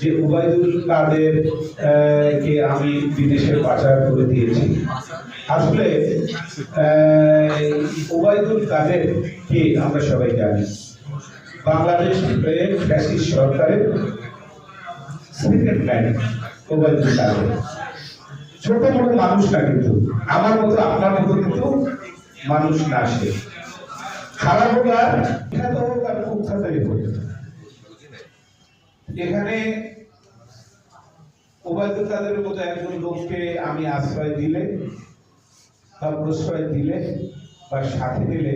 যে উবায়দুল কাদের কে আমি বিদেশে পাচার করে দিয়েছি। আসলে উবায়দুল কাদের কে আমরা সবাই জানি। বাংলাদেশ ফ্যাসিস্ট সরকারের সেকেন্ড ম্যান উবায়দুল কাদের। ছোট মোটো মানুষ না কিন্তু, আমার মতো, আপনার মতো কিন্তু মানুষ না সে। খারাপ বিখ্যাত এখানে ওবায়দুল কাদের মতো একজন লোককে আমি আশ্রয় দিলে বা প্রশ্রয় দিলে বা সাথে দিলে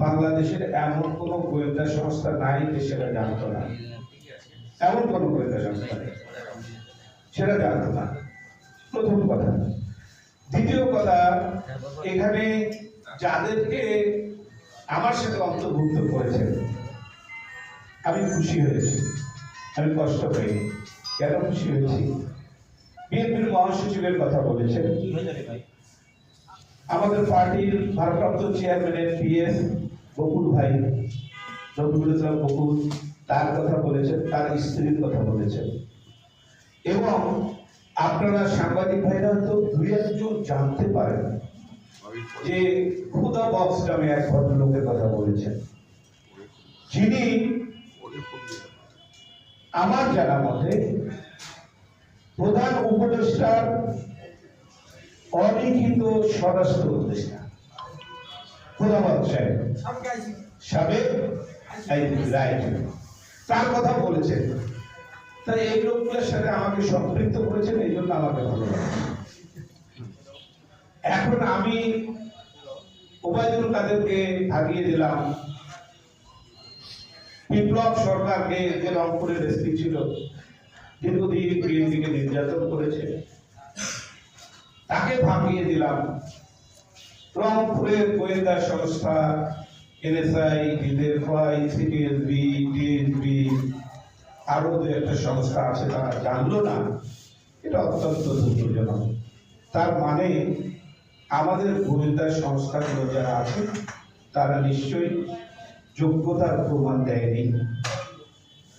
বাংলাদেশের এমন কোন গোয়েন্দা সংস্থা নাই যে সেটা জানতো না। এমন কোন গোয়েন্দা সংস্থা সেটা জানতো না। প্রথম কথা। দ্বিতীয় কথা, এখানে যাদেরকে আমার সাথে অন্তর্ভুক্ত করেছেন, আমি খুশি হয়েছি। আমি কষ্ট পাইনি। কেন খুশি হয়েছি? বিএনপির মহাসচিবের কথা বলেছেন। আমাদের পার্টির ভারপ্রাপ্ত চেয়ারম্যানের পিএস বকুল ভাই বকুল, তার কথা বলেছেন, তার স্ত্রীর কথা বলেছেন। এবং আপনারা সাংবাদিক ভাইরা তো দুই একজন জানতে পারেন যে খুদা বক্স নামে এক ভদ্রলোকের কথা বলেছেন। যিনি আমার জানা মতে প্রধান উপদেষ্টার অলিখিত স্বরাষ্ট্র উপদেষ্টা। খোদাবাদ সাহেব সাবেক তার কথা বলেছেন। তাই এই লোকগুলোর সাথে আমাকে সম্পৃক্ত করেছেন, এই জন্য আমাকে ভালো এখন আমি ওবায়দুল কাদেরকে ভাগিয়ে দিলাম। বিপ্লব সরকারকে যে রংপুরের এসপি ছিল, দীর্ঘদিন বিএনপিকে নির্যাতন করেছে, তাকে ভাগিয়ে দিলাম। রংপুরের গোয়েন্দা সংস্থা, এনএসআই ডিএফআই সিটিএসবি ডিএসবি আরও দু একটা সংস্থা আছে, তারা জানলো না। এটা অত্যন্ত দুঃখজনক তার মানে আমাদের গোয়েন্দা সংস্থাগুলো যারা আছে, তারা নিশ্চয়ই যোগ্যতার প্রমাণ দেয়নি।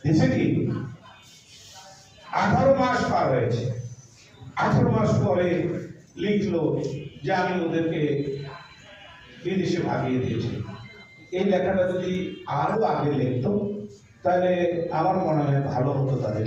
দেশে আঠারো মাস পার হয়েছে। আঠারো মাস পরে লিখলো যে আমি ওদেরকে বিদেশে ভাগিয়ে দিয়েছি। এই লেখাটা যদি আরও আগে লিখত, তাহলে আমার মনে হয় ভালো হতো তাদের।